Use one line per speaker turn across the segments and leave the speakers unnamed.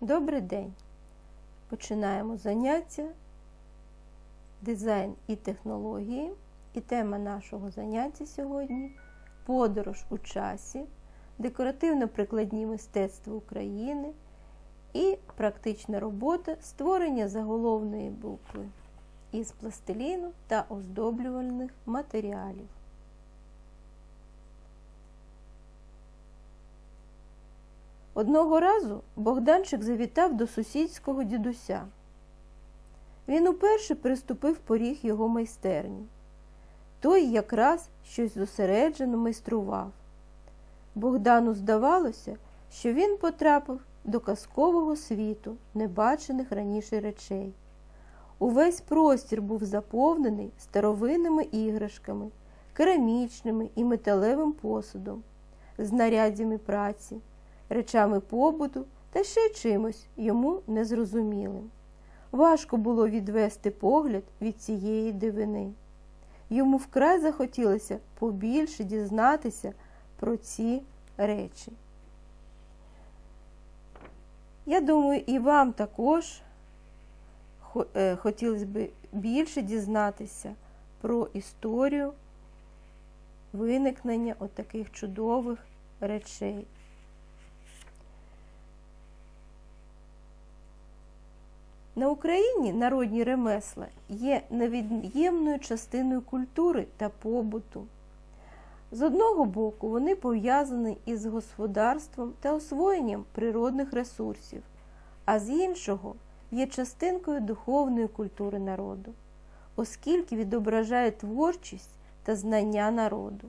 Добрий день! Починаємо заняття дизайн і технології. І тема нашого заняття сьогодні подорож у часі, декоративно-прикладні мистецтва України і практична робота створення заголовної букви із пластиліну та оздоблювальних матеріалів. Одного разу Богданчик завітав до сусідського дідуся. Він уперше приступив поріг його майстерні. Той якраз щось зосереджено майстрував. Богдану здавалося, що він потрапив до казкового світу небачених раніше речей. Увесь простір був заповнений старовинними іграшками, керамічними і металевим посудом, знаряддями праці, речами побуту та ще чимось йому незрозумілим. Важко було відвести погляд від цієї дивини. Йому вкрай захотілося побільше дізнатися про ці речі. Я думаю, і вам також хотілося б більше дізнатися про історію виникнення от таких чудових речей. На Україні народні ремесла є невід'ємною частиною культури та побуту. З одного боку, вони пов'язані із господарством та освоєнням природних ресурсів, а з іншого є частинкою духовної культури народу, оскільки відображає творчість та знання народу.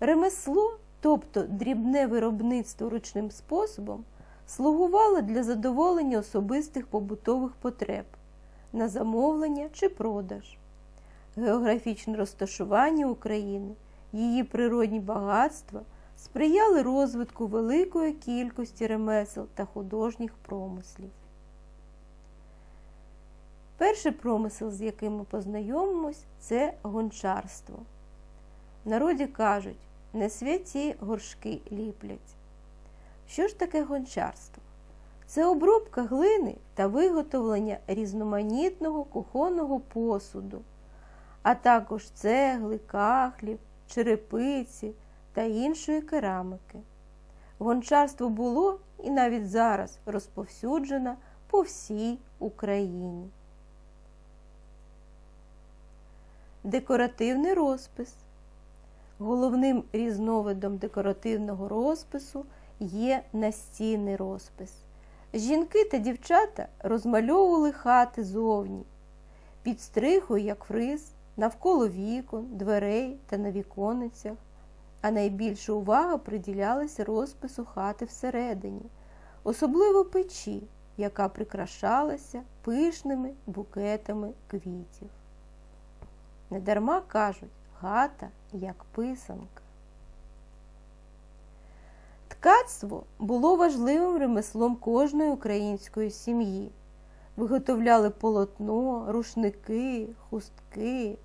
Ремесло, тобто дрібне виробництво ручним способом, слугувало для задоволення особистих побутових потреб на замовлення чи продаж. Географічне розташування України, її природні багатства сприяли розвитку великої кількості ремесел та художніх промислів. Перший промисел, з яким ми познайомимось, це гончарство. В народі кажуть, не святі горшки ліплять. Що ж таке гончарство? Це обробка глини та виготовлення різноманітного кухонного посуду, а також цегли, кахлів, черепиці та іншої керамики. Гончарство було і навіть зараз розповсюджено по всій Україні. Декоративний розпис. Головним різновидом декоративного розпису є настінний розпис. Жінки та дівчата розмальовували хати зовні, під стрихою, як фриз, навколо вікон, дверей та на віконницях, а найбільша увага приділялася розпису хати всередині, особливо печі, яка прикрашалася пишними букетами квітів. Недарма кажуть, хата як писанка. Ткацтво було важливим ремеслом кожної української сім'ї. Виготовляли полотно, рушники, хустки,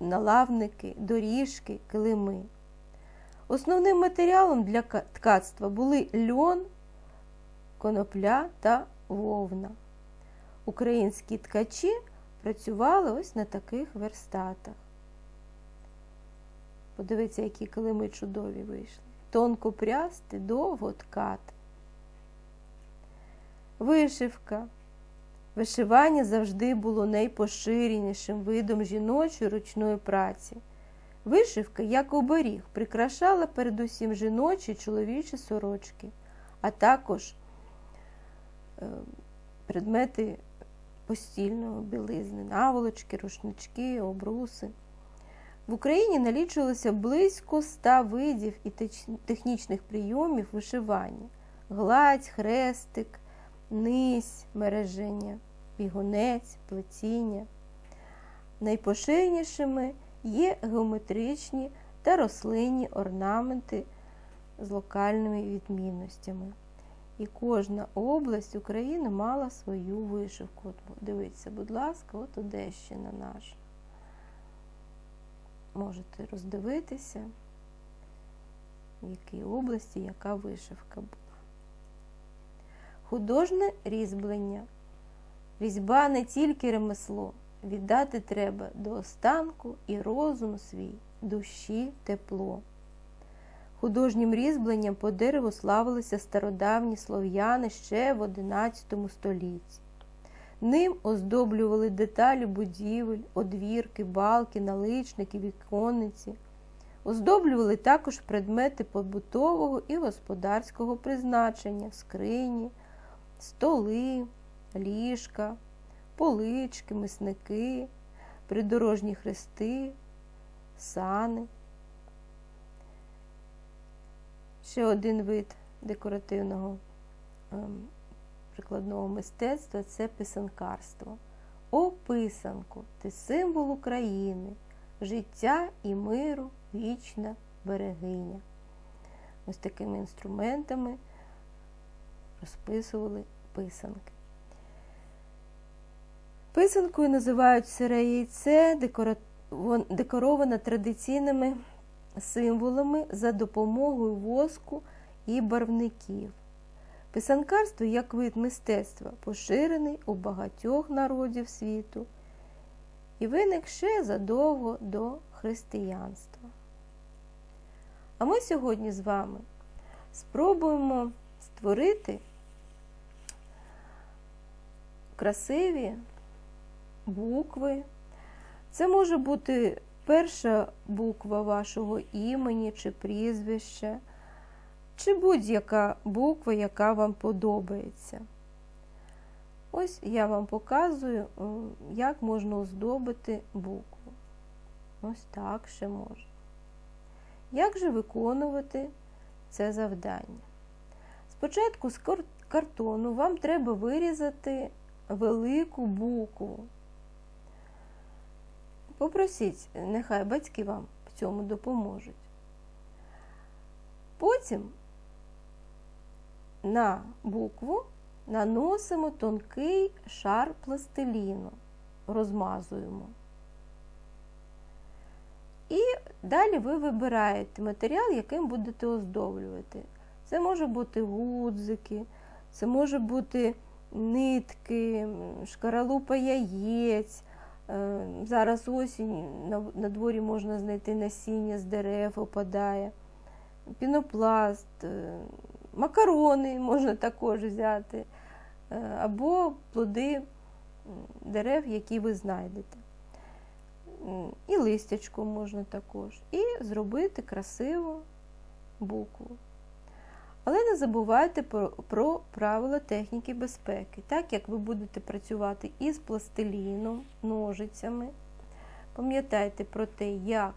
налавники, доріжки, килими. Основним матеріалом для ткацтва були льон, конопля та вовна. Українські ткачі працювали ось на таких верстатах. Подивіться, які килими чудові вийшли. Тонко прясти, довго ткати. Вишивка. Вишивання завжди було найпоширенішим видом жіночої ручної праці. Вишивка, як оберіг, прикрашала передусім жіночі чоловічі сорочки, а також предмети постільного білизни, наволочки, рушнички, обруси. В Україні налічувалося близько ста видів і технічних прийомів вишивання: гладь, хрестик, низь, мереження, бігунець, плетіння. Найпоширенішими є геометричні та рослинні орнаменти з локальними відмінностями. І кожна область України мала свою вишивку. Дивіться, будь ласка, от Одещина наша. Можете роздивитися, в якій області яка вишивка була. Художне різьблення. Різьба не тільки ремесло, віддати треба до останку і розум свій, душі тепло. Художнім різьбленням по дереву славилися стародавні слов'яни ще в XI столітті. Ним оздоблювали деталі будівель, одвірки, балки, наличники, віконниці. Оздоблювали також предмети побутового і господарського призначення, скрині, столи, ліжка, полички, мисники, придорожні хрести, сани. Ще один вид декоративного ем, прикладного мистецтва це писанкарство. О, писанку, ти символ України, життя і миру, вічна берегиня. Ось такими інструментами розписували писанки. Писанкою називають сире яйце, декороване традиційними символами за допомогою воску і барвників. Писанкарство як вид мистецтва поширений у багатьох народів світу і виник ще задовго до християнства. А ми сьогодні з вами спробуємо створити красиві букви. Це може бути перша буква вашого імені чи прізвища, чи будь-яка буква, яка вам подобається. Ось я вам показую, як можна оздобити букву. Ось так ще можна. Як же виконувати це завдання? Спочатку з картону вам треба вирізати велику букву. Попросіть, нехай батьки вам в цьому допоможуть. Потім на букву наносимо тонкий шар пластиліну, розмазуємо. І далі ви вибираєте матеріал, яким будете оздоблювати. Це може бути гудзики, це може бути нитки, шкаралупа яєць. Е, зараз осінь, на дворі можна знайти насіння з дерев, опадає, пінопласт, е, макарони можна також взяти, е, або плоди дерев, які ви знайдете. І листячко можна також. І зробити красиву букву. Але не забувайте про, про правила техніки безпеки. Так як ви будете працювати із пластиліном, ножицями, пам'ятайте про те, як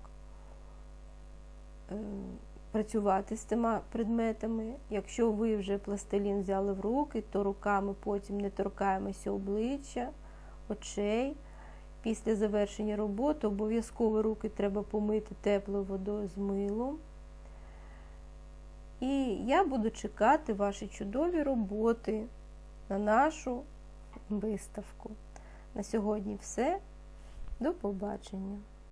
е, працювати з тими предметами. Якщо ви вже пластилін взяли в руки, то руками потім не торкаємося обличчя, очей. Після завершення роботи обов'язково руки треба помити теплою водою з милом. І я буду чекати ваші чудові роботи на нашу виставку. На сьогодні все. До побачення!